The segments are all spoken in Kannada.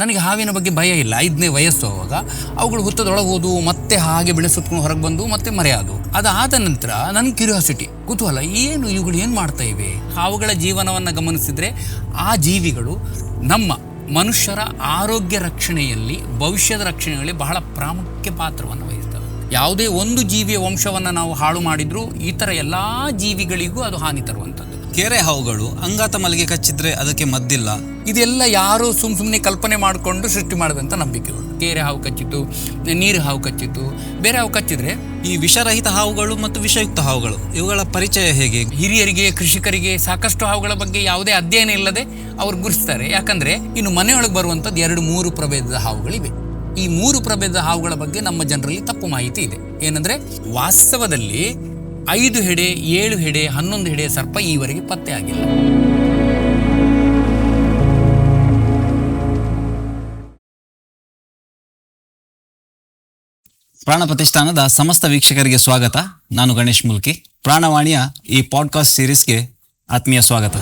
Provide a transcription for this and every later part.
ನನಗೆ ಹಾವಿನ ಬಗ್ಗೆ ಭಯ ಇಲ್ಲ. ಐದನೇ ವಯಸ್ಸು ಆವಾಗ ಅವುಗಳು ಹುತ್ತದೊಳಗೆ ಹೋದು ಮತ್ತೆ ಹಾಗೆ ಬೆಳೆ ಸುತ್ಕೊಂಡು ಹೊರಗೆ ಬಂದು ಮತ್ತೆ ಮರೆಯಾದವು ಅದಾದ ನಂತರ ನನ್ನ ಕ್ಯೂರಿಯಾಸಿಟಿ ಕುತೂಹಲ, ಏನು ಇವುಗಳು ಏನು ಮಾಡ್ತಾ ಇವೆ? ಹಾವುಗಳ ಜೀವನವನ್ನು ಗಮನಿಸಿದರೆ ಆ ಜೀವಿಗಳು ನಮ್ಮ ಮನುಷ್ಯರ ಆರೋಗ್ಯ ರಕ್ಷಣೆಯಲ್ಲಿ, ಭವಿಷ್ಯದ ರಕ್ಷಣೆಯಲ್ಲಿ ಬಹಳ ಪ್ರಾಮುಖ್ಯ ಪಾತ್ರವನ್ನು ವಹಿಸ್ತವೆ. ಯಾವುದೇ ಒಂದು ಜೀವಿಯ ವಂಶವನ್ನು ನಾವು ಹಾಳು ಮಾಡಿದ್ರೂ ಇತರ ಎಲ್ಲ ಜೀವಿಗಳಿಗೂ ಅದು ಹಾನಿ ತರುವಂಥದ್ದು. ಕೆರೆ ಹಾವುಗಳು ಅಂಗಾತ ಮಲ್ಲಿಗೆ ಕಚ್ಚಿದ್ರೆ ಅದಕ್ಕೆ ಮದ್ದಿಲ್ಲ. ಇದೆಲ್ಲ ಯಾರು ಸುಮ್ ಸುಮ್ಮನೆ ಕಲ್ಪನೆ ಮಾಡಿಕೊಂಡು ಸೃಷ್ಟಿ ಮಾಡಿದಂಥ ನಂಬಿಕೆಗಳು ಕೆರೆ ಹಾವು ಕಚ್ಚಿತು ನೀರು ಹಾವು ಕಚ್ಚಿತು ಬೇರೆ ಹಾವು ಕಚ್ಚಿದ್ರೆ ಈ ವಿಷರಹಿತ ಹಾವುಗಳು ಮತ್ತು ವಿಷಯುಕ್ತ ಹಾವುಗಳು, ಇವುಗಳ ಪರಿಚಯ ಹೇಗೆ? ಹಿರಿಯರಿಗೆ, ಕೃಷಿಕರಿಗೆ ಸಾಕಷ್ಟು ಹಾವುಗಳ ಬಗ್ಗೆ ಯಾವುದೇ ಅಧ್ಯಯನ ಇಲ್ಲದೆ ಅವ್ರು ಗುರುತಿಸ್ತಾರೆ. ಯಾಕಂದ್ರೆ ಇನ್ನು ಮನೆಯೊಳಗೆ ಬರುವಂಥದ್ದು ಎರಡು ಮೂರು ಪ್ರಭೇದದ ಹಾವುಗಳಿವೆ. ಈ ಮೂರು ಪ್ರಭೇದದ ಹಾವುಗಳ ಬಗ್ಗೆ ನಮ್ಮ ಜನರಲ್ಲಿ ತಪ್ಪು ಮಾಹಿತಿ ಇದೆ. ಏನಂದ್ರೆ ವಾಸ್ತವದಲ್ಲಿ ಐದು ಹೆಡೆ, ಏಳು ಹೆಡೆ, ಹನ್ನೊಂದು ಹೆಡೆ ಸರ್ಪ ಈವರೆಗೆ ಪತ್ತೆ ಆಗಿಲ್ಲ. ಪ್ರಾಣ ಪ್ರತಿಷ್ಠಾನದ ಸಮಸ್ತ ವೀಕ್ಷಕರಿಗೆ ಸ್ವಾಗತ. ನಾನು ಗಣೇಶ್ ಮುಲ್ಕಿ. ಪ್ರಾಣವಾಣಿಯ ಈ ಪಾಡ್ಕಾಸ್ಟ್ ಸೀರೀಸ್ಗೆ ಆತ್ಮೀಯ ಸ್ವಾಗತ.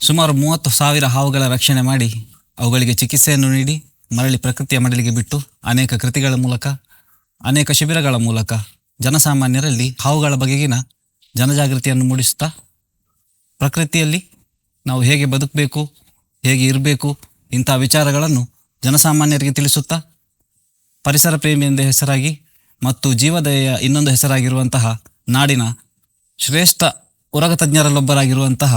ಸುಮಾರು ಮೂವತ್ತು ಸಾವಿರ ಹಾವುಗಳ ರಕ್ಷಣೆ ಮಾಡಿ ಅವುಗಳಿಗೆ ಚಿಕಿತ್ಸೆಯನ್ನು ನೀಡಿ ಮರಳಿ ಪ್ರಕೃತಿಯ ಮಡಲಿಗೆ ಬಿಟ್ಟು ಅನೇಕ ಕೃತಿಗಳ ಮೂಲಕ, ಅನೇಕ ಶಿಬಿರಗಳ ಮೂಲಕ ಜನಸಾಮಾನ್ಯರಲ್ಲಿ ಹಾವುಗಳ ಬಗೆಗಿನ ಜನಜಾಗೃತಿಯನ್ನು ಮೂಡಿಸುತ್ತಾ ಪ್ರಕೃತಿಯಲ್ಲಿ ನಾವು ಹೇಗೆ ಬದುಕಬೇಕು, ಹೇಗೆ ಇರಬೇಕು ಇಂಥ ವಿಚಾರಗಳನ್ನು ಜನಸಾಮಾನ್ಯರಿಗೆ ತಿಳಿಸುತ್ತಾ ಪರಿಸರ ಪ್ರೇಮಿ ಎಂದೇ ಹೆಸರಾಗಿ ಮತ್ತು ಜೀವದಯ ಇನ್ನೊಂದು ಹೆಸರಾಗಿರುವಂತಹ ನಾಡಿನ ಶ್ರೇಷ್ಠ ಉರಗ ತಜ್ಞರಲ್ಲೊಬ್ಬರಾಗಿರುವಂತಹ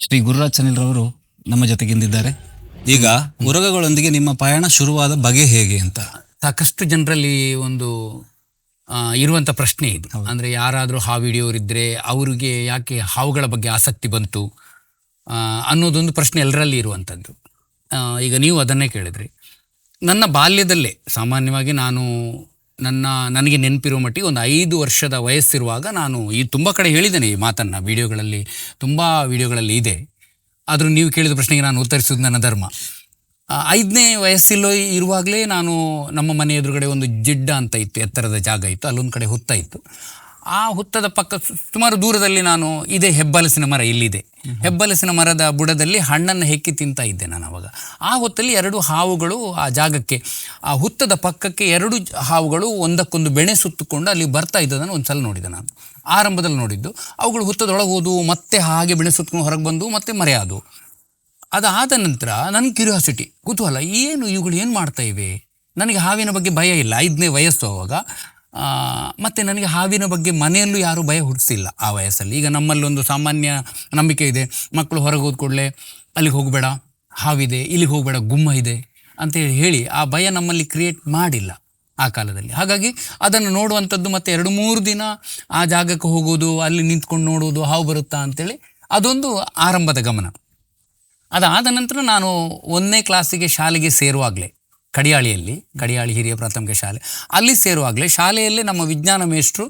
ಶ್ರೀ ಗುರುರಾಜ್ ಚನಿಲ್ರವರು ನಮ್ಮ ಜೊತೆಗಿಂದಿದ್ದಾರೆ. ಈಗ ಉರಗಗಳೊಂದಿಗೆ ನಿಮ್ಮ ಪಯಣ ಶುರುವಾದ ಬಗೆ ಹೇಗೆ ಅಂತ? ಸಾಕಷ್ಟು ಜನರಲ್ಲಿ ಒಂದು ಇರುವಂತ ಪ್ರಶ್ನೆ ಇದು. ಅಂದ್ರೆ ಯಾರಾದರೂ ಹಾವು ಹಿಡಿಯೋರಿದ್ರೆ ಅವರಿಗೆ ಯಾಕೆ ಹಾವುಗಳ ಬಗ್ಗೆ ಆಸಕ್ತಿ ಬಂತು? ಅನ್ನೋದೊಂದು ಪ್ರಶ್ನೆ ಎಲ್ಲರಲ್ಲಿ ಇರುವಂಥದ್ದು ಈಗ ನೀವು ಅದನ್ನೇ ಕೇಳಿದ್ರಿ. ನನ್ನ ಬಾಲ್ಯದಲ್ಲೇ ಸಾಮಾನ್ಯವಾಗಿ ನಾನು ನನ್ನ ನನಗೆ ನೆನಪಿರೋ ಮಟ್ಟಿಗೆ ಒಂದು ಐದು ವರ್ಷದ ವಯಸ್ಸಿರುವಾಗ ನಾನು ಈ ತುಂಬ ಕಡೆ ಹೇಳಿದ್ದೇನೆ ಈ ಮಾತನ್ನು. ವಿಡಿಯೋಗಳಲ್ಲಿ ತುಂಬ ವಿಡಿಯೋಗಳಲ್ಲಿ ಇದೆ. ಆದರೂ ನೀವು ಕೇಳಿದ ಪ್ರಶ್ನೆಗೆ ನಾನು ಉತ್ತರಿಸೋದು ನನ್ನ ಧರ್ಮ. ಐದನೇ ವಯಸ್ಸಿಲ್ಲೋ ಇರುವಾಗಲೇ ನಾನು ನಮ್ಮ ಮನೆ ಎದುರುಗಡೆ ಒಂದು ಜಿಡ್ಡ ಅಂತ ಇತ್ತು, ಎತ್ತರದ ಜಾಗ ಇತ್ತು, ಅಲ್ಲೊಂದು ಕಡೆ ಹುತ್ತ ಇತ್ತು. ಆ ಹುತ್ತದ ಪಕ್ಕ ಸುಮಾರು ದೂರದಲ್ಲಿ ನಾನು ಇದೇ ಹೆಬ್ಬಲಸಿನ ಮರ ಇಲ್ಲಿದೆ. ಹೆಬ್ಬಲಸಿನ ಮರದ ಬುಡದಲ್ಲಿ ಹಣ್ಣನ್ನು ಹೆಕ್ಕಿ ತಿಂತಾ ಇದ್ದೆ ನಾನು ಅವಾಗ. ಆ ಹೊತ್ತಲ್ಲಿ ಎರಡು ಹಾವುಗಳು ಆ ಜಾಗಕ್ಕೆ ಆ ಹುತ್ತದ ಪಕ್ಕಕ್ಕೆ ಎರಡು ಹಾವುಗಳು ಒಂದಕ್ಕೊಂದು ಬೆಣೆ ಸುತ್ತುಕೊಂಡು ಅಲ್ಲಿ ಬರ್ತಾ ಇದ್ದದನ್ನು ಒಂದು ಸಲ ನೋಡಿದೆ ನಾನು. ಆರಂಭದಲ್ಲಿ ನೋಡಿದ್ದು ಅವುಗಳು ಹುತ್ತದೊಳಗೆ ಹೋದವು ಮತ್ತೆ ಹಾಗೆ ಬೆಣೆ ಸುತ್ತಕೊಂಡು ಹೊರಗೆ ಬಂದು ಮತ್ತೆ ಮರೆಯಾದವು ಅದಾದ ನಂತರ ನನ್ನ ಕ್ಯೂರಿಯಾಸಿಟಿ ಕುತೂಹಲ ಏನು ಇವುಗಳು ಏನು ಮಾಡ್ತಾ ಇವೆ? ನನಗೆ ಹಾವಿನ ಬಗ್ಗೆ ಭಯ ಇಲ್ಲ ಐದನೇ ವಯಸ್ಸು ಅವಾಗ. ಆ, ಮತ್ತೆ ನನಗೆ ಹಾವಿನ ಬಗ್ಗೆ ಮನೆಯಲ್ಲೂ ಯಾರೂ ಭಯ ಹುಟ್ಟಿಸಿಲ್ಲ ಆ ವಯಸ್ಸಲ್ಲಿ. ಈಗ ನಮ್ಮಲ್ಲಿ ಒಂದು ಸಾಮಾನ್ಯ ನಂಬಿಕೆ ಇದೆ. ಮಕ್ಕಳು ಹೊರಗೆ ಹೋದ ಕೂಡಲೇ ಅಲ್ಲಿಗೆ ಹೋಗಬೇಡ, ಹಾವಿದೆ, ಇಲ್ಲಿಗೆ ಹೋಗಬೇಡ, ಗುಮ್ಮ ಇದೆ ಅಂತೇಳಿ ಹೇಳಿ ಆ ಭಯ ನಮ್ಮಲ್ಲಿ ಕ್ರಿಯೇಟ್ ಮಾಡಿಲ್ಲ ಆ ಕಾಲದಲ್ಲಿ. ಹಾಗಾಗಿ ಅದನ್ನು ನೋಡುವಂಥದ್ದು ಮತ್ತೆ ಎರಡು ಮೂರು ದಿನ ಆ ಜಾಗಕ್ಕೆ ಹೋಗೋದು, ಅಲ್ಲಿ ನಿಂತ್ಕೊಂಡು ನೋಡೋದು, ಹಾವು ಬರುತ್ತಾ ಅಂತೇಳಿ ಅದೊಂದು ಆರಂಭದ ಗಮನ. ಅದಾದ ನಂತರ ನಾನು ಒಂದನೇ ಕ್ಲಾಸಿಗೆ ಶಾಲೆಗೆ ಸೇರುವಾಗಲೇ ಕಡಿಯಾಳಿಯಲ್ಲಿ, ಕಡಿಯಾಳಿ ಹಿರಿಯ ಪ್ರಾಥಮಿಕ ಶಾಲೆ. ಅಲ್ಲಿ ಸೇರುವಾಗಲೇ ಶಾಲೆಯಲ್ಲೇ ನಮ್ಮ ವಿಜ್ಞಾನ ಮೇಷ್ಟ್ರು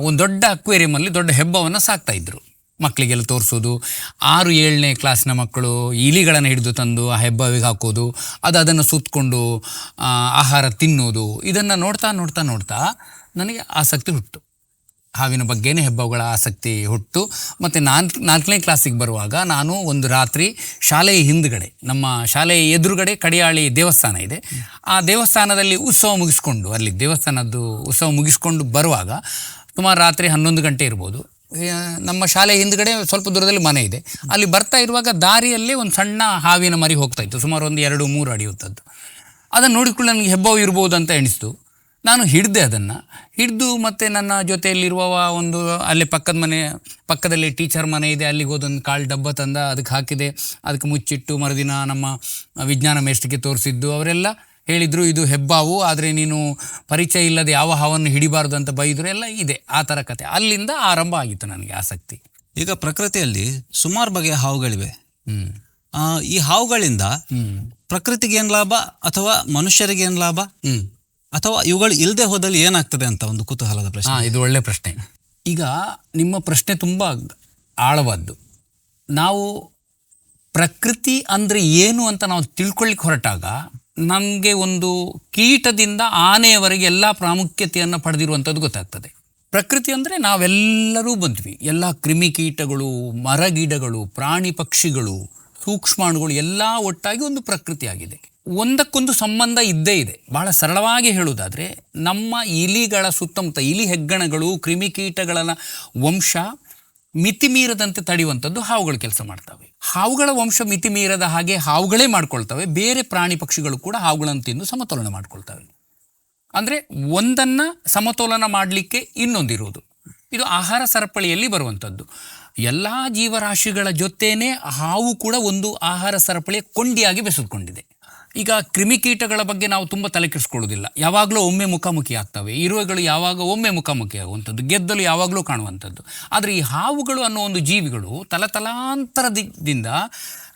ಒಂದು ದೊಡ್ಡ ಅಕ್ವೇರಿಯಮಲ್ಲಿ ದೊಡ್ಡ ಹೆಬ್ಬವನ್ನು ಸಾಕ್ತಾಯಿದ್ರು ಮಕ್ಕಳಿಗೆಲ್ಲ ತೋರಿಸೋದು, ಆರು, ಏಳನೇ ಕ್ಲಾಸ್ನ ಮಕ್ಕಳು ಇಲಿಗಳನ್ನು ಹಿಡಿದು ತಂದು ಆ ಹೆಬ್ಬವಿಗೆ ಹಾಕೋದು, ಅದು ಅದನ್ನು ಸುತ್ತಕೊಂಡು ಆಹಾರ ತಿನ್ನೋದು, ಇದನ್ನು ನೋಡ್ತಾ ನೋಡ್ತಾ ನೋಡ್ತಾ ನನಗೆ ಆಸಕ್ತಿ ಹುಟ್ಟು ಹಾವಿನ ಬಗ್ಗೆನೇ ಹೆಬ್ಬವುಗಳ ಆಸಕ್ತಿ ಹುಟ್ಟು. ಮತ್ತು ನಾಲ್ಕು, ನಾಲ್ಕನೇ ಕ್ಲಾಸಿಗೆ ಬರುವಾಗ ನಾನು ಒಂದು ರಾತ್ರಿ ಶಾಲೆಯ ಹಿಂದುಗಡೆ, ನಮ್ಮ ಶಾಲೆಯ ಎದುರುಗಡೆ ಕಡಿಯಾಳಿ ದೇವಸ್ಥಾನ ಇದೆ. ಆ ದೇವಸ್ಥಾನದಲ್ಲಿ ಉತ್ಸವ ಮುಗಿಸ್ಕೊಂಡು, ಅಲ್ಲಿ ದೇವಸ್ಥಾನದ್ದು ಉತ್ಸವ ಮುಗಿಸ್ಕೊಂಡು ಬರುವಾಗ ಸುಮಾರು ರಾತ್ರಿ ಹನ್ನೊಂದು ಗಂಟೆ ಇರ್ಬೋದು. ನಮ್ಮ ಶಾಲೆ ಹಿಂದ್ಗಡೆ ಸ್ವಲ್ಪ ದೂರದಲ್ಲಿ ಮನೆ ಇದೆ. ಅಲ್ಲಿ ಬರ್ತಾ ಇರುವಾಗ ದಾರಿಯಲ್ಲಿ ಒಂದು ಸಣ್ಣ ಹಾವಿನ ಮರಿ ಹೋಗ್ತಾ ಇತ್ತು. ಸುಮಾರು ಒಂದು ಎರಡು ಮೂರು ಅಡಿ ಉದ್ದದ್ದು. ಅದನ್ನು ನೋಡಿಕೊಂಡು ನನಗೆ ಹೆಬ್ಬವು ಇರ್ಬೋದು ಅಂತ ಎಣಿಸ್ತು. ನಾನು ಹಿಡಿದೆ ಅದನ್ನು. ಹಿಡಿದು ಮತ್ತು ನನ್ನ ಜೊತೆಯಲ್ಲಿರುವವ ಒಂದು ಅಲ್ಲಿ ಪಕ್ಕದ ಮನೆ ಪಕ್ಕದಲ್ಲಿ ಟೀಚರ್ ಮನೆ ಇದೆ ಅಲ್ಲಿಗೆ ಹೋದೊಂದು ಕಾಳು ಡಬ್ಬ ತಂದ ಅದಕ್ಕೆ ಹಾಕಿದೆ. ಅದಕ್ಕೆ ಮುಚ್ಚಿಟ್ಟು ಮರುದಿನ ನಮ್ಮ ವಿಜ್ಞಾನ ಮೇಷ್ಟಿಗೆ ತೋರಿಸಿದ್ದು. ಅವರೆಲ್ಲ ಹೇಳಿದರು ಇದು ಹೆಬ್ಬಾವು ಆದರೆ ನೀನು ಪರಿಚಯ ಇಲ್ಲದೆ ಯಾವ ಹಾವನ್ನು ಹಿಡಿಬಾರ್ದು ಅಂತ ಬೈದರು. ಎಲ್ಲ ಇದೆ ಆ ಥರ ಕತೆ. ಅಲ್ಲಿಂದ ಆರಂಭ ಆಗಿತ್ತು ನನಗೆ ಆಸಕ್ತಿ. ಈಗ ಪ್ರಕೃತಿಯಲ್ಲಿ ಸುಮಾರು ಬಗೆಯ ಹಾವುಗಳಿವೆ. ಈ ಹಾವುಗಳಿಂದ ಪ್ರಕೃತಿಗೆ ಏನು ಲಾಭ ಅಥವಾ ಮನುಷ್ಯರಿಗೆ ಏನು ಲಾಭ? ಅಥವಾ ಇವುಗಳು ಇಲ್ಲದೆ ಹೋದಲ್ಲಿ ಏನಾಗ್ತದೆ ಅಂತ ಒಂದು ಕುತೂಹಲದ ಪ್ರಶ್ನೆ. ಹಾಂ ಇದು ಒಳ್ಳೆ ಪ್ರಶ್ನೆ. ಈಗ ನಿಮ್ಮ ಪ್ರಶ್ನೆ ತುಂಬ ಆಳವಾದ್ದು. ನಾವು ಪ್ರಕೃತಿ ಅಂದರೆ ಏನು ಅಂತ ನಾವು ತಿಳ್ಕೊಳ್ಳಿಕ್ಕೆ ಹೊರಟಾಗ ನಮಗೆ ಒಂದು ಕೀಟದಿಂದ ಆನೆಯವರೆಗೆ ಎಲ್ಲ ಪ್ರಾಮುಖ್ಯತೆಯನ್ನು ಪಡೆದಿರುವಂಥದ್ದು ಗೊತ್ತಾಗ್ತದೆ. ಪ್ರಕೃತಿ ಅಂದರೆ ನಾವೆಲ್ಲರೂ ಬಂದ್ವಿ. ಎಲ್ಲ ಕ್ರಿಮಿಕೀಟಗಳು ಮರಗಿಡಗಳು ಪ್ರಾಣಿ ಪಕ್ಷಿಗಳು ಸೂಕ್ಷ್ಮಾಣುಗಳು ಎಲ್ಲ ಒಟ್ಟಾಗಿ ಒಂದು ಪ್ರಕೃತಿ ಆಗಿದೆ. ಒಂದಕ್ಕೊಂದು ಸಂಬಂಧ ಇದ್ದೇ ಇದೆ. ಬಹಳ ಸರಳವಾಗಿ ಹೇಳುವುದಾದರೆ, ನಮ್ಮ ಇಲಿಗಳ ಸುತ್ತಮುತ್ತ ಇಲಿ ಹೆಗ್ಗಣಗಳು ಕ್ರಿಮಿಕೀಟಗಳ ವಂಶ ಮಿತಿ ಮೀರದಂತೆ ತಡೆಯುವಂಥದ್ದು ಹಾವುಗಳು ಕೆಲಸ ಮಾಡ್ತವೆ. ಹಾವುಗಳ ವಂಶ ಮಿತಿ ಮೀರದ ಹಾಗೆ ಹಾವುಗಳೇ ಮಾಡ್ಕೊಳ್ತವೆ. ಬೇರೆ ಪ್ರಾಣಿ ಪಕ್ಷಿಗಳು ಕೂಡ ಹಾವುಗಳನ್ನು ತಿಂದು ಸಮತೋಲನ ಮಾಡ್ಕೊಳ್ತವೆ. ಅಂದರೆ ಒಂದನ್ನು ಸಮತೋಲನ ಮಾಡಲಿಕ್ಕೆ ಇನ್ನೊಂದಿರುವುದು. ಇದು ಆಹಾರ ಸರಪಳಿಯಲ್ಲಿ ಬರುವಂಥದ್ದು. ಎಲ್ಲ ಜೀವರಾಶಿಗಳ ಜೊತೆನೇ ಹಾವು ಕೂಡ ಒಂದು ಆಹಾರ ಸರಪಳಿಯ ಕೊಂಡಿಯಾಗಿ ಬೆಸೆದುಕೊಂಡಿದೆ. ಈಗ ಕ್ರಿಮಿಕೀಟಗಳ ಬಗ್ಗೆ ನಾವು ತುಂಬ ತಲೆಕೆಡಿಸ್ಕೊಳ್ಳೋದಿಲ್ಲ. ಯಾವಾಗಲೂ ಒಮ್ಮೆ ಮುಖಾಮುಖಿ ಆಗ್ತವೆ. ಇರುವೆಗಳು ಯಾವಾಗ ಒಮ್ಮೆ ಮುಖಾಮುಖಿ ಆಗುವಂಥದ್ದು. ಗೆದ್ದಲು ಯಾವಾಗಲೂ ಕಾಣುವಂಥದ್ದು. ಆದರೆ ಈ ಹಾವುಗಳು ಅನ್ನೋ ಒಂದು ಜೀವಿಗಳು ತಲತಲಾಂತರದಿಂದ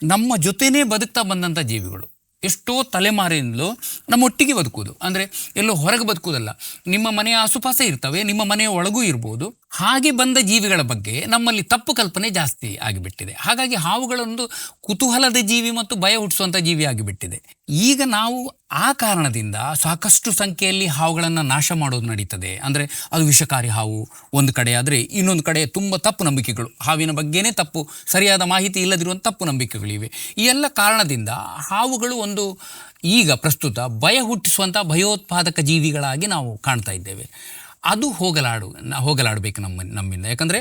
ನಮ್ಮ ಜೊತೆನೇ ಬದುಕ್ತಾ ಬಂದಂಥ ಜೀವಿಗಳು. ಎಷ್ಟೋ ತಲೆಮಾರಿನಿಂದಲೂ ನಮ್ಮೊಟ್ಟಿಗೆ ಬದುಕುವುದು. ಅಂದರೆ ಎಲ್ಲೋ ಹೊರಗೆ ಬದುಕುವುದಲ್ಲ. ನಿಮ್ಮ ಮನೆಯ ಆಸುಪಾಸ ಇರ್ತವೆ, ನಿಮ್ಮ ಮನೆಯ ಒಳಗೂ ಇರ್ಬೋದು. ಹಾಗೆ ಬಂದ ಜೀವಿಗಳ ಬಗ್ಗೆ ನಮ್ಮಲ್ಲಿ ತಪ್ಪು ಕಲ್ಪನೆ ಜಾಸ್ತಿ ಆಗಿಬಿಟ್ಟಿದೆ. ಹಾಗಾಗಿ ಹಾವುಗಳೊಂದು ಕುತೂಹಲದ ಜೀವಿ ಮತ್ತು ಭಯ ಹುಟ್ಟಿಸುವಂಥ ಜೀವಿ ಆಗಿಬಿಟ್ಟಿದೆ. ಈಗ ನಾವು ಆ ಕಾರಣದಿಂದ ಸಾಕಷ್ಟು ಸಂಖ್ಯೆಯಲ್ಲಿ ಹಾವುಗಳನ್ನು ನಾಶ ಮಾಡೋದು ನಡೀತದೆ. ಅಂದರೆ ಅದು ವಿಷಕಾರಿ ಹಾವು ಒಂದು ಕಡೆ ಆದರೆ ಇನ್ನೊಂದು ಕಡೆ ತುಂಬ ತಪ್ಪು ನಂಬಿಕೆಗಳು. ಹಾವಿನ ಬಗ್ಗೆನೇ ತಪ್ಪು, ಸರಿಯಾದ ಮಾಹಿತಿ ಇಲ್ಲದಿರುವಂಥ ತಪ್ಪು ನಂಬಿಕೆಗಳಿವೆ. ಈ ಎಲ್ಲ ಕಾರಣದಿಂದ ಹಾವುಗಳು ಒಂದು ಈಗ ಪ್ರಸ್ತುತ ಭಯ ಹುಟ್ಟಿಸುವಂಥ ಭಯೋತ್ಪಾದಕ ಜೀವಿಗಳಾಗಿ ನಾವು ಕಾಣ್ತಾ ಇದ್ದೇವೆ. ಅದು ಹೋಗಲಾಡು, ಹೋಗಲಾಡಬೇಕು ನಮ್ಮ, ನಮ್ಮಿಂದ. ಯಾಕಂದರೆ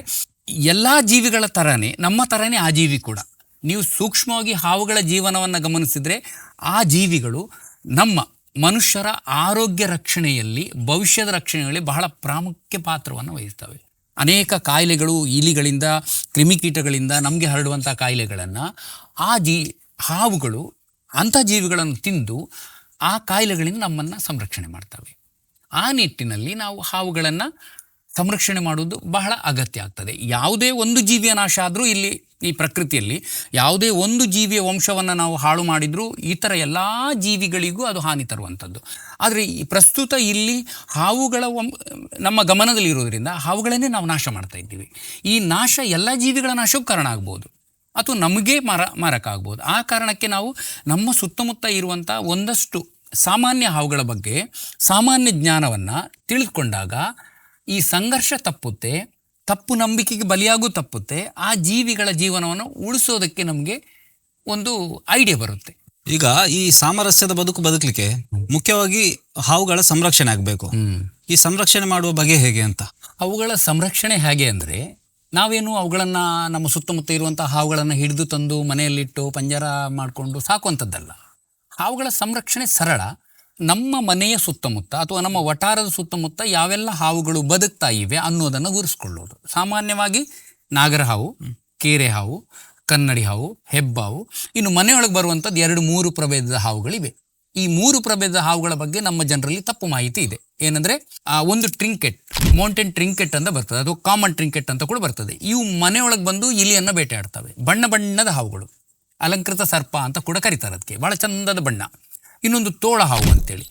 ಎಲ್ಲ ಜೀವಿಗಳ ಥರನೇ ನಮ್ಮ ಥರನೇ ಆ ಜೀವಿ ಕೂಡ. ನೀವು ಸೂಕ್ಷ್ಮವಾಗಿ ಹಾವುಗಳ ಜೀವನವನ್ನು ಗಮನಿಸಿದರೆ ಆ ಜೀವಿಗಳು ನಮ್ಮ ಮನುಷ್ಯರ ಆರೋಗ್ಯ ರಕ್ಷಣೆಯಲ್ಲಿ, ಭವಿಷ್ಯದ ರಕ್ಷಣೆಯಲ್ಲಿ ಬಹಳ ಪ್ರಾಮುಖ್ಯ ಪಾತ್ರವನ್ನು ವಹಿಸ್ತವೆ. ಅನೇಕ ಕಾಯಿಲೆಗಳು, ಇಲಿಗಳಿಂದ, ಕ್ರಿಮಿಕೀಟಗಳಿಂದ ನಮಗೆ ಹರಡುವಂಥ ಕಾಯಿಲೆಗಳನ್ನು, ಆ ಜೀ, ಹಾವುಗಳು, ಅಂಥ ಜೀವಿಗಳನ್ನು ತಿಂದು ಆ ಕಾಯಿಲೆಗಳಿಂದ ನಮ್ಮನ್ನು ಸಂರಕ್ಷಣೆ ಮಾಡ್ತವೆ. ಆ ನಿಟ್ಟಿನಲ್ಲಿ ನಾವು ಹಾವುಗಳನ್ನು ಸಂರಕ್ಷಣೆ ಮಾಡುವುದು ಬಹಳ ಅಗತ್ಯ ಆಗ್ತದೆ. ಯಾವುದೇ ಒಂದು ಜೀವಿಯ ನಾಶ ಆದರೂ ಇಲ್ಲಿ ಈ ಪ್ರಕೃತಿಯಲ್ಲಿ ಯಾವುದೇ ಒಂದು ಜೀವಿಯ ವಂಶವನ್ನು ನಾವು ಹಾಳು ಮಾಡಿದರೂ ಇತರ ಎಲ್ಲ ಜೀವಿಗಳಿಗೂ ಅದು ಹಾನಿ ತರುವಂಥದ್ದು. ಆದರೆ ಈ ಪ್ರಸ್ತುತ ಇಲ್ಲಿ ಹಾವುಗಳ ವಂಶ, ನಮ್ಮ ಗಮನದಲ್ಲಿರೋದ್ರಿಂದ ಹಾವುಗಳನ್ನೇ ನಾವು ನಾಶ ಮಾಡ್ತಾ ಇದ್ದೀವಿ. ಈ ನಾಶ ಎಲ್ಲ ಜೀವಿಗಳ ನಾಶಕ್ಕೂ ಕಾರಣ ಆಗ್ಬೋದು. ಅಥವಾ ನಮಗೆ ಮರ ಮಾರಕ್ಕಾಗ್ಬೋದು ಆ ಕಾರಣಕ್ಕೆ ನಾವು ನಮ್ಮ ಸುತ್ತಮುತ್ತ ಇರುವಂಥ ಒಂದಷ್ಟು ಸಾಮಾನ್ಯ ಹಾವುಗಳ ಬಗ್ಗೆ ಸಾಮಾನ್ಯ ಜ್ಞಾನವನ್ನು ತಿಳಿದುಕೊಂಡಾಗ ಈ ಸಂಘರ್ಷ ತಪ್ಪುತ್ತೆ. ತಪ್ಪು ನಂಬಿಕೆಗೆ ಬಲಿಯಾಗೂ ತಪ್ಪುತ್ತೆ. ಆ ಜೀವಿಗಳ ಜೀವನವನ್ನು ಉಳಿಸೋದಕ್ಕೆ ನಮಗೆ ಒಂದು ಐಡಿಯಾ ಬರುತ್ತೆ. ಈಗ ಈ ಸಾಮರಸ್ಯದ ಬದುಕು ಬದುಕಲಿಕ್ಕೆ ಮುಖ್ಯವಾಗಿ ಹಾವುಗಳ ಸಂರಕ್ಷಣೆ ಆಗಬೇಕು. ಈ ಸಂರಕ್ಷಣೆ ಮಾಡುವ ಬಗೆ ಹೇಗೆ ಅಂತ? ಅವುಗಳ ಸಂರಕ್ಷಣೆ ಹೇಗೆ ಅಂದರೆ ನಾವೇನು ಅವುಗಳನ್ನು ನಮ್ಮ ಸುತ್ತಮುತ್ತ ಇರುವಂಥ ಹಾವುಗಳನ್ನು ಹಿಡಿದು ತಂದು ಮನೆಯಲ್ಲಿಟ್ಟು ಪಂಜರ ಮಾಡಿಕೊಂಡು ಸಾಕುವಂಥದ್ದಲ್ಲ. ಹಾವುಗಳ ಸಂರಕ್ಷಣೆ ಸರಳ. ನಮ್ಮ ಮನೆಯ ಸುತ್ತಮುತ್ತ ಅಥವಾ ನಮ್ಮ ವಟಾರದ ಸುತ್ತಮುತ್ತ ಯಾವೆಲ್ಲ ಹಾವುಗಳು ಬದುಕ್ತಾ ಇವೆ ಅನ್ನೋದನ್ನು ಗುರುಸ್ಕೊಳ್ಳೋದು ಸಾಮಾನ್ಯವಾಗಿ ನಾಗರ ಹಾವು ಕೇರೆ ಹಾವು ಕನ್ನಡಿ ಹಾವು, ಹೆಬ್ಬಾವು, ಇನ್ನು ಮನೆಯೊಳಗೆ ಬರುವಂಥದ್ದು ಎರಡು ಮೂರು ಪ್ರಭೇದದ ಹಾವುಗಳಿವೆ. ಈ ಮೂರು ಪ್ರಭೇದದ ಹಾವುಗಳ ಬಗ್ಗೆ ನಮ್ಮ ಜನರಲ್ಲಿ ತಪ್ಪು ಮಾಹಿತಿ ಇದೆ. ಏನಂದ್ರೆ, ಆ ಒಂದು ಟ್ರಿಂಕೆಟ್ ಮೌಂಟೇನ್ ಟ್ರಿಂಕೆಟ್ ಅಂತ ಬರ್ತದೆ. ಅದು ಕಾಮನ್ ಟ್ರಿಂಕೆಟ್ ಅಂತ ಕೂಡ ಬರ್ತದೆ. ಇವು ಮನೆಯೊಳಗೆ ಬಂದು ಇಲಿಯನ್ನು ಬೇಟೆಯಾಡ್ತವೆ. ಬಣ್ಣ ಬಣ್ಣದ ಹಾವುಗಳು. ಅಲಂಕೃತ ಸರ್ಪ ಅಂತ ಕೂಡ ಕರೀತಾರೆ ಅದಕ್ಕೆ. ಬಹಳ ಚಂದದ ಬಣ್ಣ. ಇನ್ನೊಂದು ತೋಳ ಹಾವು ಅಂತೇಳಿ.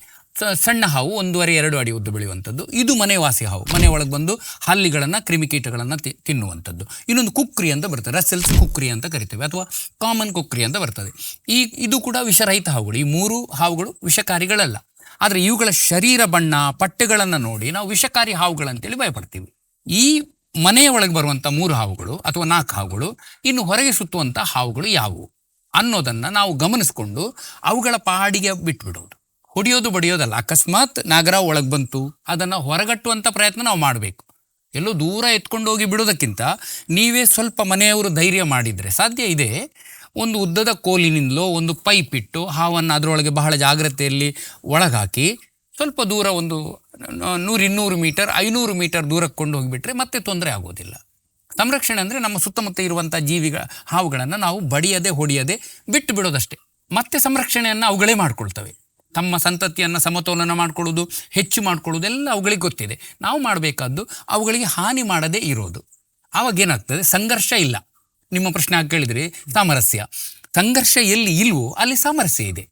ಸಣ್ಣ ಹಾವು, ಒಂದೂವರೆ, ಎರಡು ಅಡಿ ಉದ್ದು ಬೆಳೆಯುವಂಥದ್ದು. ಇದು ಮನೆವಾಸಿ ಹಾವು. ಮನೆ ಒಳಗೆ ಬಂದು ಹಲ್ಲಿಗಳನ್ನು, ಕ್ರಿಮಿಕೀಟಗಳನ್ನು ತಿ, ತಿನ್ನುವಂಥದ್ದು. ಇನ್ನೊಂದು ಕುಕ್ರಿ ಅಂತ ಬರ್ತದೆ. ರಸೆಲ್ಸ್ ಕುಕ್ರಿ ಅಂತ ಕರಿತೇವೆ, ಅಥವಾ ಕಾಮನ್ ಕುಕ್ರಿ ಅಂತ ಬರ್ತದೆ. ಈ, ಇದು ಕೂಡ ವಿಷರಹಿತ ಹಾವುಗಳು. ಈ ಮೂರು ಹಾವುಗಳು ವಿಷಕಾರಿಗಳಲ್ಲ. ಆದರೆ ಇವುಗಳ ಶರೀರ ಬಣ್ಣ, ಪಟ್ಟೆಗಳನ್ನು ನೋಡಿ ನಾವು ವಿಷಕಾರಿ ಹಾವುಗಳಂತೇಳಿ ಭಯಪಡ್ತೀವಿ. ಈ ಮನೆಯ ಒಳಗೆ ಬರುವಂಥ ಮೂರು ಹಾವುಗಳು, ಅಥವಾ ನಾಲ್ಕು ಹಾವುಗಳು, ಇನ್ನು ಹೊರಗೆ ಸುತ್ತುವಂಥ ಹಾವುಗಳು ಯಾವುವು? ಅನ್ನೋದನ್ನು ನಾವು ಗಮನಿಸ್ಕೊಂಡು ಅವುಗಳ ಪಹಾಡಿಗೆ ಬಿಟ್ಬಿಡೋದು. ಹೊಡಿಯೋದು ಬಡಿಯೋದಲ್ಲ, ಅಕಸ್ಮಾತ್ ನಾಗರ ಒಳಗೆ ಬಂತು, ಅದನ್ನು ಹೊರಗಟ್ಟುವಂಥ ಪ್ರಯತ್ನ ನಾವು ಮಾಡಬೇಕು. ಎಲ್ಲೋ ದೂರ ಎತ್ಕೊಂಡು ಹೋಗಿ ಬಿಡೋದಕ್ಕಿಂತ ನೀವೇ ಸ್ವಲ್ಪ ಮನೆಯವರು ಧೈರ್ಯ ಮಾಡಿದರೆ ಸಾಧ್ಯ ಇದೆ. ಒಂದು ಉದ್ದದ ಕೋಲಿನಿಂದಲೋ, ಒಂದು ಪೈಪ್ ಇಟ್ಟು ಹಾವನ್ನು ಅದರೊಳಗೆ ಬಹಳ ಜಾಗ್ರತೆಯಲ್ಲಿ ಒಳಗಾಕಿ ಸ್ವಲ್ಪ ದೂರ ಒಂದು ನೂರಿನ್ನೂರು ಮೀಟರ್, ಐನೂರು ಮೀಟರ್ ದೂರಕ್ಕೆ ಕೊಂಡು ಹೋಗಿಬಿಟ್ರೆ ಮತ್ತೆ ತೊಂದರೆ ಆಗೋದಿಲ್ಲ. ಸಂರಕ್ಷಣೆ ಅಂದರೆ ನಮ್ಮ ಸುತ್ತಮುತ್ತ ಇರುವಂಥ ಜೀವಿಗಳ ಹಾವುಗಳನ್ನು ನಾವು ಬಡಿಯದೆ, ಹೊಡೆಯದೆ, ಬಿಟ್ಟು ಬಿಡೋದಷ್ಟೇ. ಮತ್ತೆ ಸಂರಕ್ಷಣೆಯನ್ನು ಅವುಗಳೇ ಮಾಡಿಕೊಳ್ತವೆ. ತಮ್ಮ ಸಂತತಿಯನ್ನು ಸಮತೋಲನ ಮಾಡ್ಕೊಳ್ಳೋದು, ಹೆಚ್ಚು ಮಾಡ್ಕೊಳ್ಳೋದು ಎಲ್ಲ ಅವುಗಳಿಗೆ ಗೊತ್ತಿದೆ. ನಾವು ಮಾಡಬೇಕಾದ್ದು ಅವುಗಳಿಗೆ ಹಾನಿ ಮಾಡದೇ ಇರೋದು. ಏನಾಗ್ತದೆ? ಸಂಘರ್ಷ ಇಲ್ಲ. ನಿಮ್ಮ ಪ್ರಶ್ನೆ ಆಗಿ ಕೇಳಿದರೆ, ಸಾಮರಸ್ಯ. ಸಂಘರ್ಷ ಎಲ್ಲಿ ಇಲ್ವೋ ಅಲ್ಲಿ ಸಾಮರಸ್ಯ ಇದೆ.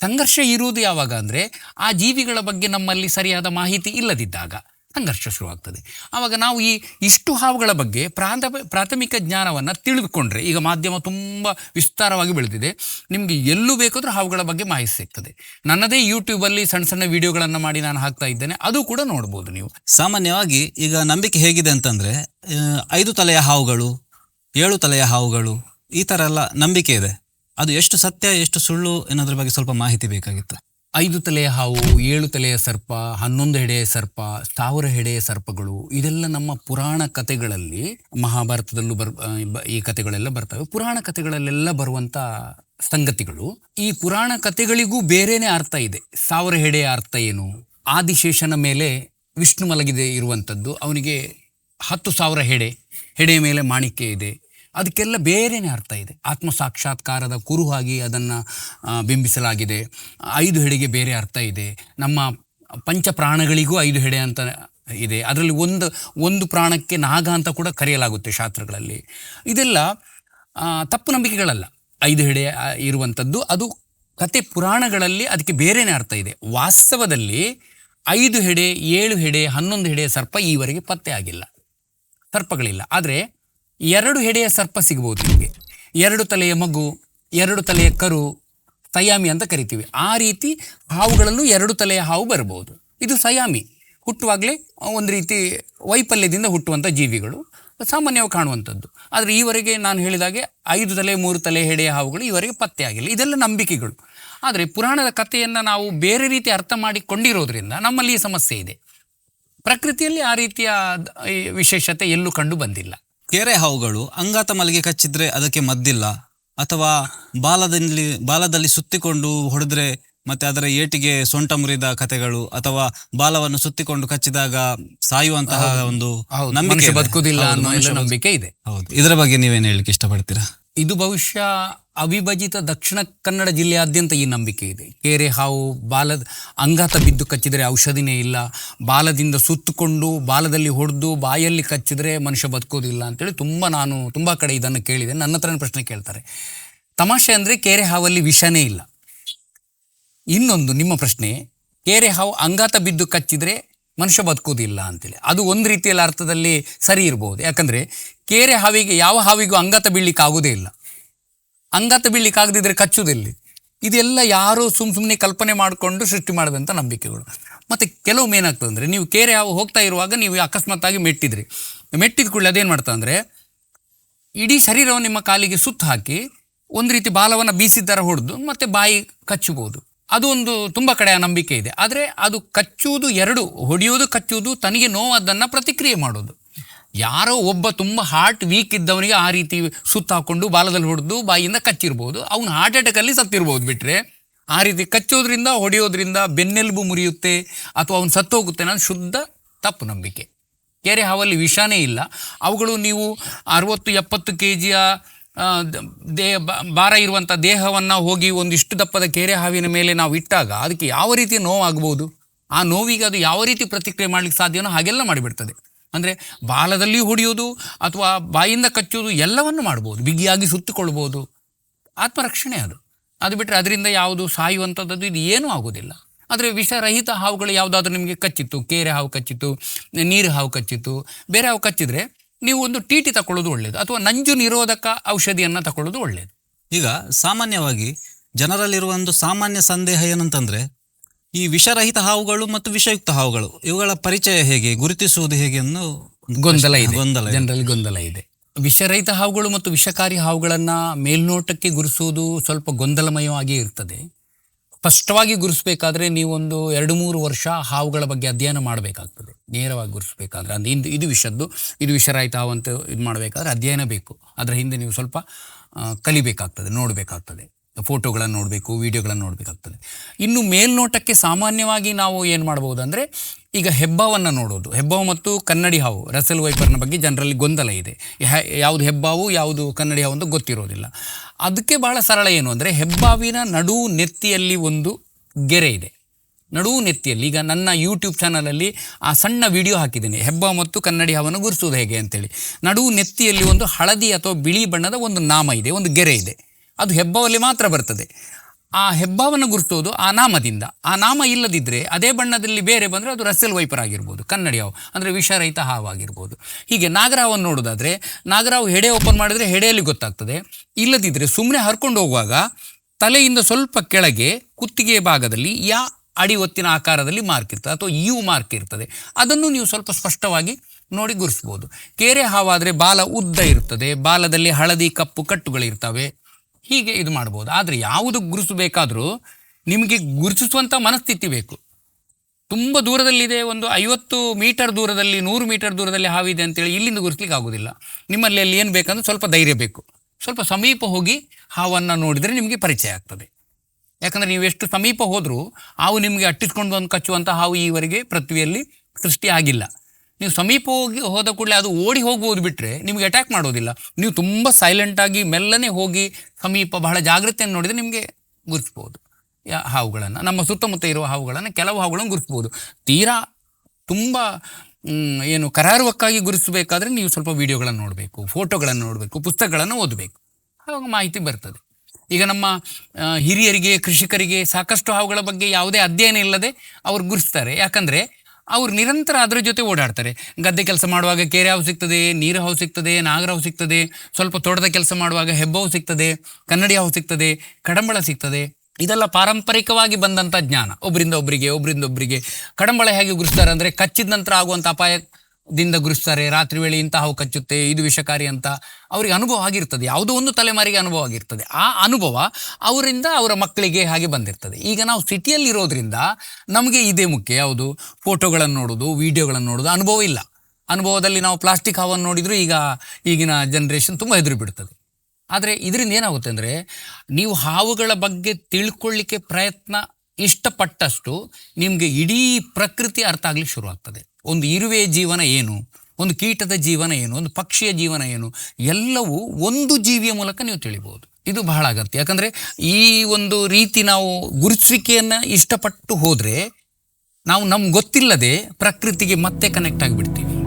ಸಂಘರ್ಷ ಇರುವುದು ಯಾವಾಗ ಅಂದರೆ ಆ ಜೀವಿಗಳ ಬಗ್ಗೆ ನಮ್ಮಲ್ಲಿ ಸರಿಯಾದ ಮಾಹಿತಿ ಇಲ್ಲದಿದ್ದಾಗ. ಸಂಘರ್ಷ ಶುರುವಾಗ್ತದೆ ಆವಾಗ ನಾವು ಈ ಇಷ್ಟು ಹಾವುಗಳ ಬಗ್ಗೆ ಪ್ರಾಥ ಪ್ರಾಥಮಿಕ ಜ್ಞಾನವನ್ನು ತಿಳಿದುಕೊಂಡ್ರೆ ಈಗ ಮಾಧ್ಯಮ ತುಂಬ ವಿಸ್ತಾರವಾಗಿ ಬೆಳೆದಿದೆ. ನಿಮಗೆ ಎಲ್ಲೂ ಬೇಕಾದರೂ ಹಾವುಗಳ ಬಗ್ಗೆ ಮಾಹಿತಿ ಸಿಗ್ತದೆ. ನನ್ನದೇ ಯೂಟ್ಯೂಬಲ್ಲಿ ಸಣ್ಣ ಸಣ್ಣ ವಿಡಿಯೋಗಳನ್ನು ಮಾಡಿ ನಾನು ಹಾಕ್ತಾ ಇದ್ದೇನೆ. ಅದು ಕೂಡ ನೋಡ್ಬೋದು ನೀವು. ಸಾಮಾನ್ಯವಾಗಿ ಈಗ ನಂಬಿಕೆ ಹೇಗಿದೆ ಅಂತಂದರೆ ಐದು ತಲೆಯ ಹಾವುಗಳು, ಏಳು ತಲೆಯ ಹಾವುಗಳು, ಈ ಥರ ಎಲ್ಲ ನಂಬಿಕೆ ಇದೆ. ಅದು ಎಷ್ಟು ಸತ್ಯ, ಎಷ್ಟು ಸುಳ್ಳು ಅನ್ನೋದ್ರ ಬಗ್ಗೆ ಸ್ವಲ್ಪ ಮಾಹಿತಿ ಬೇಕಾಗಿತ್ತು. ಐದು ತಲೆಯ ಹಾವು, ಏಳು ತಲೆಯ ಸರ್ಪ, ಹನ್ನೊಂದು ಹೆಡೆಯ ಸರ್ಪ ಸಾವಿರ ಹೆಡೆಯ ಸರ್ಪಗಳು, ಇದೆಲ್ಲ ನಮ್ಮ ಪುರಾಣ ಕಥೆಗಳಲ್ಲಿ, ಮಹಾಭಾರತದಲ್ಲೂ ಬರ್ ಈ ಕಥೆಗಳೆಲ್ಲ ಬರ್ತವೆ. ಪುರಾಣ ಕಥೆಗಳಲ್ಲೆಲ್ಲ ಬರುವಂತ ಸಂಗತಿಗಳು. ಈ ಪುರಾಣ ಕಥೆಗಳಿಗೂ ಬೇರೆನೇ ಅರ್ಥ ಇದೆ. ಸಾವಿರ ಹೆಡೆಯ ಅರ್ಥ ಏನು? ಆದಿಶೇಷನ ಮೇಲೆ ವಿಷ್ಣು ಮಲಗಿದೆ ಇರುವಂಥದ್ದು. ಅವನಿಗೆ ಹತ್ತು ಸಾವಿರ ಹೆಡೆ, ಹೆಡೆಯ ಮೇಲೆ ಮಾಣಿಕ್ಯ ಇದೆ. ಅದಕ್ಕೆಲ್ಲ ಬೇರೆಯೇ ಅರ್ಥ ಇದೆ. ಆತ್ಮ ಸಾಕ್ಷಾತ್ಕಾರದ ಕುರುಹಾಗಿ ಅದನ್ನು ಬಿಂಬಿಸಲಾಗಿದೆ. ಐದು ಹೆಡೆಗೆ ಬೇರೆ ಅರ್ಥ ಇದೆ. ನಮ್ಮ ಪಂಚ ಪ್ರಾಣಗಳಿಗೂ ಐದು ಹೆಡೆ ಅಂತ ಇದೆ. ಅದರಲ್ಲಿ ಒಂದು ಒಂದು ಪ್ರಾಣಕ್ಕೆ ನಾಗ ಅಂತ ಕೂಡ ಕರೆಯಲಾಗುತ್ತೆ ಶಾಸ್ತ್ರಗಳಲ್ಲಿ. ಇದೆಲ್ಲ ತಪ್ಪು ನಂಬಿಕೆಗಳಲ್ಲ. ಐದು ಹೆಡೆ ಇರುವಂಥದ್ದು. ಅದು ಕತೆ ಪುರಾಣಗಳಲ್ಲಿ ಅದಕ್ಕೆ ಬೇರೆಯೇ ಅರ್ಥ ಇದೆ. ವಾಸ್ತವದಲ್ಲಿ ಐದು ಹೆಡೆ, ಏಳು ಹೆಡೆ, ಹನ್ನೊಂದು ಹೆಡೆಯ ಸರ್ಪ ಈವರೆಗೆ ಪತ್ತೆ ಆಗಿಲ್ಲ. ಸರ್ಪಗಳಿಲ್ಲ. ಆದರೆ ಎರಡು ಹೆಡೆಯ ಸರ್ಪ ಸಿಗ್ಬೋದು ನಿಮಗೆ. ಎರಡು ತಲೆಯ ಮಗು, ಎರಡು ತಲೆಯ ಕರು, ಸಯಾಮಿ ಅಂತ ಕರಿತೀವಿ. ಆ ರೀತಿ ಹಾವುಗಳಲ್ಲೂ ಎರಡು ತಲೆಯ ಹಾವು ಬರಬಹುದು. ಇದು ಸಯಾಮಿ. ಹುಟ್ಟುವಾಗಲೇ ಒಂದು ರೀತಿ ವೈಫಲ್ಯದಿಂದ ಹುಟ್ಟುವಂಥ ಜೀವಿಗಳು. ಸಾಮಾನ್ಯವಾಗಿ ಕಾಣುವಂಥದ್ದು. ಆದರೆ ಈವರೆಗೆ ನಾನು ಹೇಳಿದಾಗೆ ಐದು ತಲೆ, ಮೂರು ತಲೆ ಹೆಡೆಯ ಹಾವುಗಳು ಈವರೆಗೆ ಪತ್ತೆ ಆಗಿಲ್ಲ. ಇದೆಲ್ಲ ನಂಬಿಕೆಗಳು. ಆದರೆ ಪುರಾಣದ ಕಥೆಯನ್ನು ನಾವು ಬೇರೆ ರೀತಿ ಅರ್ಥ ಮಾಡಿಕೊಂಡಿರೋದ್ರಿಂದ ನಮ್ಮಲ್ಲಿ ಈ ಸಮಸ್ಯೆ ಇದೆ. ಪ್ರಕೃತಿಯಲ್ಲಿ ಆ ರೀತಿಯ ವಿಶೇಷತೆ ಎಲ್ಲೂ ಕಂಡು ಬಂದಿಲ್ಲ. ಕೆರೆ ಹಾವುಗಳು ಅಂಗಾತ ಮಲ್ಲಿಗೆ ಕಚ್ಚಿದ್ರೆ ಅದಕ್ಕೆ ಮದ್ದಿಲ್ಲ ಅಥವಾ ಬಾಲದಲ್ಲಿ ಬಾಲದಲ್ಲಿ ಸುತ್ತಿಕೊಂಡು ಹೊಡೆದ್ರೆ ಮತ್ತೆ ಅದರ ಏಟಿಗೆ ಸೊಂಟ ಮುರಿದ ಕಥೆಗಳು ಅಥವಾ ಬಾಲವನ್ನು ಸುತ್ತಿಕೊಂಡು ಕಚ್ಚಿದಾಗ ಸಾಯುವಂತಹ ಒಂದು ನಂಬಿಕೆ ಬದುಕುದಿಲ್ಲ ಇದೆ. ಅನ್ನೋ ನಂಬಿಕೆ ಇದೆ. ಹೌದು. ಇದರ ಬಗ್ಗೆ ನೀವೇನು ಹೇಳಲಿಕ್ಕೆ ಇಷ್ಟಪಡ್ತೀರಾ? ಇದು ಬಹುಶಃ ಅವಿಭಜಿತ ದಕ್ಷಿಣ ಕನ್ನಡ ಜಿಲ್ಲೆಯಾದ್ಯಂತ ಈ ನಂಬಿಕೆ ಇದೆ. ಕೆರೆ ಹಾವು ಬಾಲದ ಅಂಗಾತ ಬಿದ್ದು ಕಚ್ಚಿದರೆ ಔಷಧಿನೇ ಇಲ್ಲ. ಬಾಲದಿಂದ ಸುತ್ತುಕೊಂಡು, ಬಾಲದಲ್ಲಿ ಹೊಡೆದು, ಬಾಯಲ್ಲಿ ಕಚ್ಚಿದರೆ ಮನುಷ್ಯ ಬದುಕೋದಿಲ್ಲ ಅಂತೇಳಿ ತುಂಬ ನಾನು ತುಂಬ ಕಡೆ ಇದನ್ನು ಕೇಳಿದೆ. ನನ್ನ ಹತ್ರನೇ ಪ್ರಶ್ನೆ ಕೇಳ್ತಾರೆ. ತಮಾಷೆ ಅಂದರೆ ಕೆರೆ ಹಾವಲ್ಲಿ ವಿಷನೇ ಇಲ್ಲ. ಇನ್ನೊಂದು ನಿಮ್ಮ ಪ್ರಶ್ನೆ, ಕೆರೆ ಹಾವು ಅಂಗಾತ ಬಿದ್ದು ಕಚ್ಚಿದ್ರೆ ಮನುಷ್ಯ ಬದುಕೋದಿಲ್ಲ ಅಂತೇಳಿ. ಅದು ಒಂದು ರೀತಿಯಲ್ಲಿ ಅರ್ಥದಲ್ಲಿ ಸರಿ ಇರಬಹುದು ಯಾಕಂದ್ರೆ ಕೇರೆ ಹಾವಿಗೆ ಯಾವ ಹಾವಿಗೂ ಅಂಗತ ಬೀಳ್ಲಿಕ್ಕೆ ಆಗೋದೇ ಇಲ್ಲ. ಅಂಗತ ಬೀಳಲಿಕ್ಕಾಗದಿದ್ದರೆ ಕಚ್ಚುವುದೆಲ್ಲಿ ಇದೆಲ್ಲ ಯಾರೋ ಸುಮ್ ಸುಮ್ಮನೆ ಕಲ್ಪನೆ ಮಾಡಿಕೊಂಡು ಸೃಷ್ಟಿ ಮಾಡಿದಂಥ ನಂಬಿಕೆಗಳು. ಮತ್ತು ಕೆಲವೊಮ್ಮೆ ಏನಾಗ್ತದೆ ಅಂದರೆ ನೀವು ಕೇರೆ ಹಾವು ಹೋಗ್ತಾ ಇರುವಾಗ ನೀವು ಅಕಸ್ಮಾತ್ತಾಗಿ ಮೆಟ್ಟಿದ್ರಿ. ಮೆಟ್ಟಿದ ಕೂಡಲೇ ಅದೇನು ಮಾಡ್ತಾ ಅಂದರೆ ಇಡೀ ಶರೀರವನ್ನು ನಿಮ್ಮ ಕಾಲಿಗೆ ಸುತ್ತು ಹಾಕಿ ಒಂದು ರೀತಿ ಬಾಲವನ್ನು ಬೀಸಿದ್ದರ ಹೊಡೆದು ಮತ್ತೆ ಬಾಯಿ ಕಚ್ಚಬಹುದು. ಅದು ಒಂದು ತುಂಬ ಕಡೆಯ ನಂಬಿಕೆ ಇದೆ. ಆದರೆ ಅದು ಕಚ್ಚುವುದು ಎರಡು, ಹೊಡೆಯುವುದು ಕಚ್ಚುವುದು, ತನಗೆ ನೋವಾದ್ದನ್ನು ಪ್ರತಿಕ್ರಿಯೆ ಮಾಡೋದು. ಯಾರೋ ಒಬ್ಬ ತುಂಬ ಹಾರ್ಟ್ ವೀಕ್ ಇದ್ದವನಿಗೆ ಆ ರೀತಿ ಸುತ್ತ ಬಾಲದಲ್ಲಿ ಹೊಡೆದು ಬಾಯಿಯಿಂದ ಕಚ್ಚಿರ್ಬೋದು. ಅವನು ಹಾರ್ಟ್ ಅಟ್ಯಾಕಲ್ಲಿ ಸತ್ತಿರ್ಬೋದು ಬಿಟ್ಟರೆ ಆ ರೀತಿ ಕಚ್ಚೋದ್ರಿಂದ, ಹೊಡೆಯೋದ್ರಿಂದ ಬೆನ್ನೆಲುಬು ಮುರಿಯುತ್ತೆ ಅಥವಾ ಅವನು ಸತ್ತೋಗುತ್ತೆ ನಾನು ಶುದ್ಧ ತಪ್ಪು ನಂಬಿಕೆ. ಕೆರೆ ಹಾವಲ್ಲಿ ವಿಷಾನೇ ಇಲ್ಲ. ಅವುಗಳು ನೀವು ಅರವತ್ತು, ಎಪ್ಪತ್ತು ಕೆ ಜಿಯ ದೇಹ ಭಾರ ಇರುವಂಥ ದೇಹವನ್ನು ಹೋಗಿ ಒಂದಿಷ್ಟು ದಪ್ಪದ ಕೆರೆ ಹಾವಿನ ಮೇಲೆ ನಾವು ಇಟ್ಟಾಗ ಅದಕ್ಕೆ ಯಾವ ರೀತಿ ನೋವಾಗ್ಬೋದು? ಆ ನೋವಿಗೆ ಅದು ಯಾವ ರೀತಿ ಪ್ರತಿಕ್ರಿಯೆ ಮಾಡಲಿಕ್ಕೆ ಸಾಧ್ಯವೋ ಹಾಗೆಲ್ಲ ಮಾಡಿಬಿಡ್ತದೆ. ಅಂದರೆ ಬಾಲದಲ್ಲಿ ಹೊಡೆಯೋದು ಅಥವಾ ಬಾಯಿಂದ ಕಚ್ಚೋದು ಎಲ್ಲವನ್ನು ಮಾಡ್ಬೋದು, ಬಿಗಿಯಾಗಿ ಸುತ್ತಿಕೊಳ್ಬೋದು ಆತ್ಮರಕ್ಷಣೆ ಅದು. ಅದು ಬಿಟ್ಟರೆ ಅದರಿಂದ ಯಾವುದು ಸಾಯುವಂಥದ್ದು ಇದು ಏನೂ ಆಗೋದಿಲ್ಲ. ಆದರೆ ವಿಷರಹಿತ ಹಾವುಗಳು ಯಾವುದಾದ್ರೂ ನಿಮಗೆ ಕಚ್ಚಿತ್ತು, ಕೇರೆ ಹಾವು ಕಚ್ಚಿತ್ತು, ನೀರು ಹಾವು ಕಚ್ಚಿತ್ತು, ಬೇರೆ ಹಾವು ಕಚ್ಚಿದ್ರೆ ನೀವು ಒಂದು ಟಿ ಟಿ ತಗೊಳ್ಳೋದು ಒಳ್ಳೆಯದು ಅಥವಾ ನಂಜು ನಿರೋಧಕ ಔಷಧಿಯನ್ನು ತಗೊಳ್ಳೋದು ಒಳ್ಳೆಯದು ಈಗ ಸಾಮಾನ್ಯವಾಗಿ ಜನರಲ್ಲಿರುವ ಒಂದು ಸಾಮಾನ್ಯ ಸಂದೇಹ ಏನಂತಂದ್ರೆ ಈ ವಿಷರಹಿತ ಹಾವುಗಳು ಮತ್ತು ವಿಷಯುಕ್ತ ಹಾವುಗಳು ಇವುಗಳ ಪರಿಚಯ ಹೇಗೆ ಗುರುತಿಸುವುದು ಹೇಗೆ ಅನ್ನೋ ಗೊಂದಲ ಇದೆ. ಗೊಂದಲ. ಜನರಲ್ಲಿ ಗೊಂದಲ ಇದೆ. ವಿಷರಹಿತ ಹಾವುಗಳು ಮತ್ತು ವಿಷಕಾರಿ ಹಾವುಗಳನ್ನು ಮೇಲ್ನೋಟಕ್ಕೆ ಗುರುಸುವುದು ಸ್ವಲ್ಪ ಗೊಂದಲಮಯವಾಗಿ ಇರ್ತದೆ. ಸ್ಪಷ್ಟವಾಗಿ ಗುರುಸ್ಬೇಕಾದ್ರೆ ನೀವೊಂದು ಎರಡು ಮೂರು ವರ್ಷ ಹಾವುಗಳ ಬಗ್ಗೆ ಅಧ್ಯಯನ ಮಾಡಬೇಕಾಗ್ತದೆ. ನೇರವಾಗಿ ಗುರುಸಬೇಕಾದ್ರೆ. ಅಂದ್ರೆ ಇಂದು ಇದು ವಿಷದ್ದು ಇದು ವಿಷರಹಿತ ಹಾವು ಅಂತ ಇದು ಮಾಡಬೇಕಾದ್ರೆ ಅಧ್ಯಯನ ಬೇಕು. ಅದರ ಹಿಂದೆ ನೀವು ಸ್ವಲ್ಪ ಕಲಿಬೇಕಾಗ್ತದೆ ನೋಡಬೇಕಾಗ್ತದೆ. ಫೋಟೋಗಳನ್ನು ನೋಡಬೇಕು, ವಿಡಿಯೋಗಳನ್ನು ನೋಡಬೇಕಾಗ್ತದೆ. ಇನ್ನು ಮೇಲ್ನೋಟಕ್ಕೆ ಸಾಮಾನ್ಯವಾಗಿ ನಾವು ಏನು ಮಾಡ್ಬೋದು ಅಂದರೆ ಈಗ ಹೆಬ್ಬಾವನ್ನು ನೋಡೋದು. ಹೆಬ್ಬಾವು ಮತ್ತು ಕನ್ನಡಿ ಹಾವು, ರಸಲ್ ವೈಪರ್ನ ಬಗ್ಗೆ ಜನರಲ್ಲಿ ಗೊಂದಲ ಇದೆ. ಯಾವುದು ಹೆಬ್ಬಾವು, ಯಾವುದು ಕನ್ನಡಿ ಹಾವು ಅಂತ ಗೊತ್ತಿರೋದಿಲ್ಲ. ಅದಕ್ಕೆ ಭಾಳ ಸರಳ ಏನು ಅಂದರೆ, ಹೆಬ್ಬಾವಿನ ನಡು ನೆತ್ತಿಯಲ್ಲಿ ಒಂದು ಗೆರೆ ಇದೆ. ನಡುವು ನೆತ್ತಿಯಲ್ಲಿ, ಈಗ ನನ್ನ ಯೂಟ್ಯೂಬ್ ಚಾನಲಲ್ಲಿ ಆ ಸಣ್ಣ ವಿಡಿಯೋ ಹಾಕಿದ್ದೀನಿ. ಹೆಬ್ಬ ಮತ್ತು ಕನ್ನಡಿ ಹಾವನ್ನು ಗುರುಸೋದು ಹೇಗೆ ಅಂತೇಳಿ. ನಡುವು ನೆತ್ತಿಯಲ್ಲಿ ಒಂದು ಹಳದಿ ಅಥವಾ ಬಿಳಿ ಬಣ್ಣದ ಒಂದು ನಾಮ ಇದೆ, ಒಂದು ಗೆರೆ ಇದೆ. ಅದು ಹೆಬ್ಬವಲ್ಲಿ ಮಾತ್ರ ಬರ್ತದೆ. ಆ ಹೆಬ್ಬಾವನ್ನು ಗುರುತೋದು ಆ ನಾಮದಿಂದ. ಆ ನಾಮ ಇಲ್ಲದಿದ್ದರೆ ಅದೇ ಬಣ್ಣದಲ್ಲಿ ಬೇರೆ ಬಂದರೆ ಅದು ರಸ್ಸೆಲ್ ವೈಪರ್ ಆಗಿರ್ಬೋದು ಕನ್ನಡಿ ಹಾವು ಅಂದರೆ ವಿಷರಹಿತ ಹಾವು ಆಗಿರ್ಬೋದು. ಹೀಗೆ ನಾಗರಾವನ್ನು ನೋಡೋದಾದರೆ ನಾಗರಹಾವು ಹೆಡೆ ಓಪನ್ ಮಾಡಿದರೆ ಹೆಡೆಯಲ್ಲಿ ಗೊತ್ತಾಗ್ತದೆ. ಇಲ್ಲದಿದ್ದರೆ ಸುಮ್ಮನೆ ಹರ್ಕೊಂಡು ಹೋಗುವಾಗ ತಲೆಯಿಂದ ಸ್ವಲ್ಪ ಕೆಳಗೆ ಕುತ್ತಿಗೆ ಭಾಗದಲ್ಲಿ ಯಾ ಅಡಿ ಒತ್ತಿನ ಆಕಾರದಲ್ಲಿ ಮಾರ್ಕ್ ಇರ್ತದೆ, ಅಥವಾ ಯು ಮಾರ್ಕ್ ಇರ್ತದೆ. ಅದನ್ನು ನೀವು ಸ್ವಲ್ಪ ಸ್ಪಷ್ಟವಾಗಿ ನೋಡಿ ಗುರುಸ್ಬೋದು ಕೇರೆ ಹಾವಾದರೆ ಬಾಲ ಉದ್ದ ಇರ್ತದೆ, ಬಾಲದಲ್ಲಿ ಹಳದಿ ಕಪ್ಪು ಕಟ್ಟುಗಳಿರ್ತವೆ ಹೀಗೆ ಇದು ಮಾಡ್ಬೋದು. ಆದರೆ ಯಾವುದು ಗುರುಸಬೇಕಾದರೂ ನಿಮಗೆ ಗುರುತಿಸುವಂಥ ಮನಸ್ಥಿತಿ ಬೇಕು. ತುಂಬ ದೂರದಲ್ಲಿದೆ, ಒಂದು ಐವತ್ತು ಮೀಟರ್ ದೂರದಲ್ಲಿ, ನೂರು ಮೀಟರ್ ದೂರದಲ್ಲಿ ಹಾವಿದೆ ಅಂತೇಳಿ ಇಲ್ಲಿಂದ ಗುರುಸ್ಲಿಕ್ಕೆ ಆಗೋದಿಲ್ಲ. ನಿಮ್ಮಲ್ಲಿ ಅಲ್ಲಿ ಏನು ಬೇಕಂದ್ರೆ ಸ್ವಲ್ಪ ಧೈರ್ಯ ಬೇಕು. ಸ್ವಲ್ಪ ಸಮೀಪ ಹೋಗಿ ಹಾವನ್ನು ನೋಡಿದರೆ ನಿಮಗೆ ಪರಿಚಯ ಆಗ್ತದೆ. ಯಾಕಂದರೆ ನೀವು ಎಷ್ಟು ಸಮೀಪ ಹೋದರೂ ಹಾವು ನಿಮಗೆ ಅಟ್ಟಿಸ್ಕೊಂಡು ಬಂದು ಕಚ್ಚುವಂಥ ಹಾವು ಈವರೆಗೆ ಪೃಥ್ವಿಯಲ್ಲಿ ಸೃಷ್ಟಿಯಾಗಿಲ್ಲ ನೀವು ಸಮೀಪ ಹೋಗಿ ಹೋದ ಕೂಡಲೇ ಅದು ಓಡಿ ಹೋಗ್ಬೋದು ಬಿಟ್ಟರೆ ನಿಮಗೆ ಅಟ್ಯಾಕ್ ಮಾಡೋದಿಲ್ಲ. ನೀವು ತುಂಬ ಸೈಲೆಂಟಾಗಿ ಮೆಲ್ಲನೆ ಹೋಗಿ ಸಮೀಪ ಬಹಳ ಜಾಗ್ರತೆಯನ್ನು ನೋಡಿದರೆ ನಿಮಗೆ ಗುರುತಿಸ್ಬೋದು. ಹಾವುಗಳನ್ನು. ನಮ್ಮ ಸುತ್ತಮುತ್ತ ಇರುವ ಹಾವುಗಳನ್ನು ಕೆಲವು ಹಾವುಗಳನ್ನು ಗುರುತಿಸ್ಬೋದು. ತೀರಾ ತುಂಬ ಏನು ಕರಾರುವಕ್ಕಾಗಿ ಗುರುತಿಸಬೇಕಾದ್ರೆ ನೀವು ಸ್ವಲ್ಪ ವಿಡಿಯೋಗಳನ್ನು ನೋಡಬೇಕು ಫೋಟೋಗಳನ್ನು ನೋಡಬೇಕು, ಪುಸ್ತಕಗಳನ್ನು ಓದಬೇಕು. ಆವಾಗ ಮಾಹಿತಿ ಬರ್ತದೆ. ಈಗ ನಮ್ಮ ಹಿರಿಯರಿಗೆ, ಕೃಷಿಕರಿಗೆ ಸಾಕಷ್ಟು ಹಾವುಗಳ ಬಗ್ಗೆ ಯಾವುದೇ ಅಧ್ಯಯನ ಇಲ್ಲದೆ ಅವ್ರು ಗುರುತಿಸ್ತಾರೆ. ಯಾಕಂದರೆ ಅವ್ರು ನಿರಂತರ ಅದರ ಜೊತೆ ಓಡಾಡ್ತಾರೆ. ಗದ್ದೆ ಕೆಲಸ ಮಾಡುವಾಗ ಕೆರೆ ಹಾವು ಸಿಗ್ತದೆ, ನೀರು ಹಾವು ಸಿಗ್ತದೆ, ನಾಗರ ಸಿಗ್ತದೆ, ಸ್ವಲ್ಪ ತೋಟದ ಕೆಲಸ ಮಾಡುವಾಗ ಹೆಬ್ಬಾವು ಸಿಗ್ತದೆ, ಕನ್ನಡಿ ಹಾವು ಸಿಗ್ತದೆ, ಕಡಂಬಳ ಸಿಗ್ತದೆ. ಇದೆಲ್ಲ ಪಾರಂಪರಿಕವಾಗಿ ಬಂದಂಥ ಜ್ಞಾನ. ಒಬ್ಬರಿಂದ ಒಬ್ಬರಿಗೆ ಒಬ್ಬರಿಂದ ಒಬ್ಬರಿಗೆ ಕಡಂಬಳ ಹೇಗೆ ಉಗುರಿಸ್ತಾರೆ ಅಂದರೆ ಕಚ್ಚಿದ ನಂತರ ಆಗುವಂಥ ಅಪಾಯದಿಂದ ಗುರಿಸ್ತಾರೆ, ರಾತ್ರಿ ವೇಳೆ ಇಂಥ ಹಾವು ಕಚ್ಚುತ್ತೆ, ಇದು ವಿಷಕಾರಿ ಅಂತ ಅವರಿಗೆ ಅನುಭವ ಆಗಿರ್ತದೆ. ಯಾವುದೋ ಒಂದು ತಲೆಮಾರಿಗೆ ಅನುಭವ ಆಗಿರ್ತದೆ. ಆ ಅನುಭವ ಅವರಿಂದ ಅವರ ಮಕ್ಕಳಿಗೆ ಹಾಗೆ ಬಂದಿರ್ತದೆ. ಈಗ ನಾವು ಸಿಟಿಯಲ್ಲಿ ಇರೋದ್ರಿಂದ ನಮಗೆ ಇದೇ ಮುಖ್ಯ. ಯಾವುದು? ಫೋಟೋಗಳನ್ನು ನೋಡೋದು, ವಿಡಿಯೋಗಳನ್ನು ನೋಡೋದು, ಅನುಭವ ಇಲ್ಲ. ಅನುಭವದಲ್ಲಿ ನಾವು ಪ್ಲಾಸ್ಟಿಕ್ ಹಾವನ್ನು ನೋಡಿದರೂ ಈಗ ಈಗಿನ ಜನ್ರೇಷನ್ ತುಂಬ ಹೆದರು ಬಿಡ್ತದೆ. ಆದರೆ ಇದರಿಂದ ಏನಾಗುತ್ತೆ ಅಂದರೆ ನೀವು ಹಾವುಗಳ ಬಗ್ಗೆ ತಿಳ್ಕೊಳ್ಳಿಕ್ಕೆ ಪ್ರಯತ್ನ ಇಷ್ಟಪಟ್ಟಷ್ಟು ನಿಮಗೆ ಇಡೀ ಪ್ರಕೃತಿ ಅರ್ಥ ಆಗ್ಲಿಕ್ಕೆ ಶುರುವಾಗ್ತದೆ ಒಂದು ಇರುವೆಯ ಜೀವನ ಏನು? ಒಂದು ಕೀಟದ ಜೀವನ ಏನು? ಒಂದು ಪಕ್ಷಿಯ ಜೀವನ ಏನು? ಎಲ್ಲವೂ ಒಂದು ಜೀವಿಯ ಮೂಲಕ ನೀವು ತಿಳಿಬೋದು ಇದು ಬಹಳ ಅಗತ್ಯ. ಯಾಕಂದರೆ ಈ ಒಂದು ರೀತಿ ನಾವು ಗುರುತಿಸುವಿಕೆಯನ್ನು ಇಷ್ಟಪಟ್ಟು ಹೋದರೆ ನಾವು ನಮ್ಗೆ ಗೊತ್ತಿಲ್ಲದೆ ಪ್ರಕೃತಿಗೆ ಮತ್ತೆ ಕನೆಕ್ಟ್ ಆಗಿಬಿಡ್ತೀವಿ.